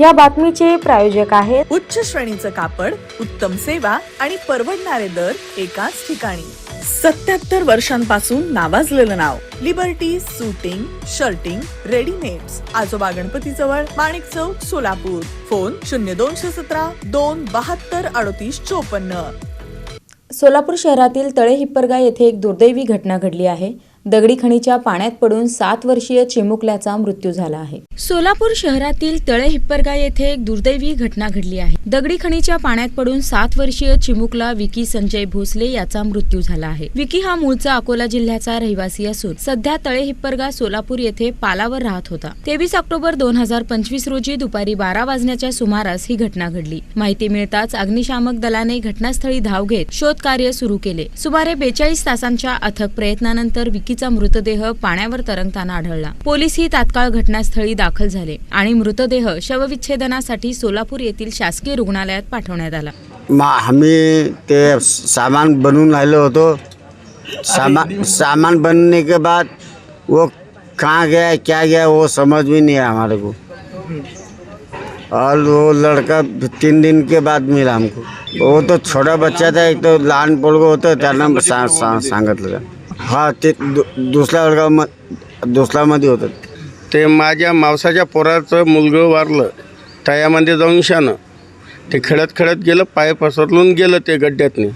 या बातमीचे प्रायोजक आहेत उच्च श्रेणीचं कापड उत्तम सेवा आणि परवडणारे दर एकाच ठिकाणी. सत्याहत्तर वर्षांपासून नावाजलेलं नाव लिबर्टी सुटिंग शर्टिंग रेडीमेड्स आजोबा गणपती जवळ माणिक चौक सोलापूर. फोन शून्य दोनशे सतरा दोन बहात्तर अडतीस चोपन्न. सोलापूर शहरातील तळे हिप्परगा येथे एक दुर्दैवी घटना घडली आहे. दगडी खणीच्या पाण्यात पडून सात वर्षीय चिमुकल्याचा मृत्यू झाला आहे. सोलापूर शहरातील तळे हिप्परगा येथे एक दुर्दैवी घटना घडली आहे. दगडी खणीच्या पाण्यात पडून सात वर्षीय चिमुकला विकी संजय भोसले याचा मृत्यू झाला आहे. विकी हा मूळचा अकोला जिल्ह्याचा रहिवासी असून सध्या तळे हिप्परगा सोलापूर येथे पालावर राहत होता. तेवीस ऑक्टोबर दोन हजार पंचवीस रोजी दुपारी बारा वाजण्याच्या सुमारास ही घटना घडली. माहिती मिळताच अग्निशामक दलाने घटनास्थळी धाव घेत शोध कार्य सुरू केले. सुमारे बेचाळीस तासांच्या अथक प्रयत्नानंतर विकी विकीचा मृतदेह पाण्यावर तरंगताना आढळला. पोलीसही तात्काळ घटनास्थळी दाखल झाले आणि मृतदेह शवविच्छेदनासाठी सोलापूर येथील शासकीय रुग्णालयात पाठवण्यात आला. आम्ही ते सामान बनवून राहिलो होतो. सामान सामान बनने के बाद वो कहाँ गया क्या गया वो समझ में नहीं आया हमारे को। और वो लड़का तीन दिन के बाद मिला हमको। वो तो छोटा बच्चा था एक तो लहान पोळगं होतं त्यांना सा, सा, सांगितलं हा ते दु, दुसऱ्या वर्गा म दुसऱ्यामध्ये होतं. ते माझ्या मावसाच्या पोराचं मुलगं वारलं तयामध्ये जाऊन शानं. ते खेळत खेळत गेलं पाय पसरलून गेलं ते गड्ड्यातनी.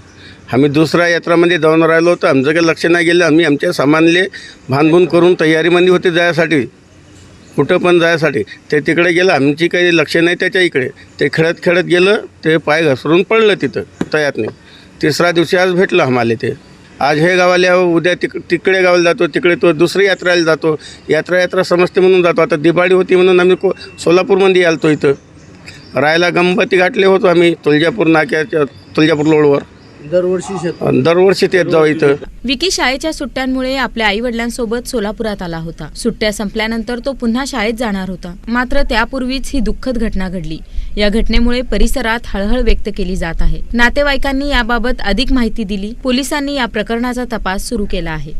आम्ही दुसऱ्या यात्रामध्ये जाऊन राहिलो होतो आमचं काही लक्ष नाही गेलं. आम्ही आमच्या सामानले भानभून करून तयारीमध्ये होते जायसाठी. कुठं पण जायसाठी. ते तिकडे गेलं आमची काही लक्ष नाही त्याच्या इकडे. ते खेळत खेळत गेलं ते पाय घसरून पडलं तिथं तयातने तिसऱ्या दिवशी आज भेटलं आम्हाला ते. आज हे गावाला उद्या तिक तिकडे गावाला जातो तिकडे तो दुसरी यात्रेला जातो. यात्रा यात्रा समजते म्हणून जातो. आता दिवाळी होती म्हणून आम्ही को सोलापूरमध्ये आलतो इथं. राहायला गणपती घाटले होतो आम्ही तुळजापूर नाक्याच्या तुळजापूर रोडवर दरवर्षी दरवर्षी तेच जाऊ इथं. विकी शाळेच्या सुट्ट्यांमुळे आपल्या आई वडिलांसोबत सोलापुरात आला होता. सुट्ट्या संपल्यानंतर तो पुन्हा शाळेत जाणार होता. मात्र त्यापूर्वीच ही दुःखद घटना घडली. या घटनेमुळे परिसरात हळहळ व्यक्त केली जात आहे. नातेवाईकांनी याबाबत अधिक माहिती दिली. पोलिसांनी या प्रकरणाचा तपास सुरू केला आहे.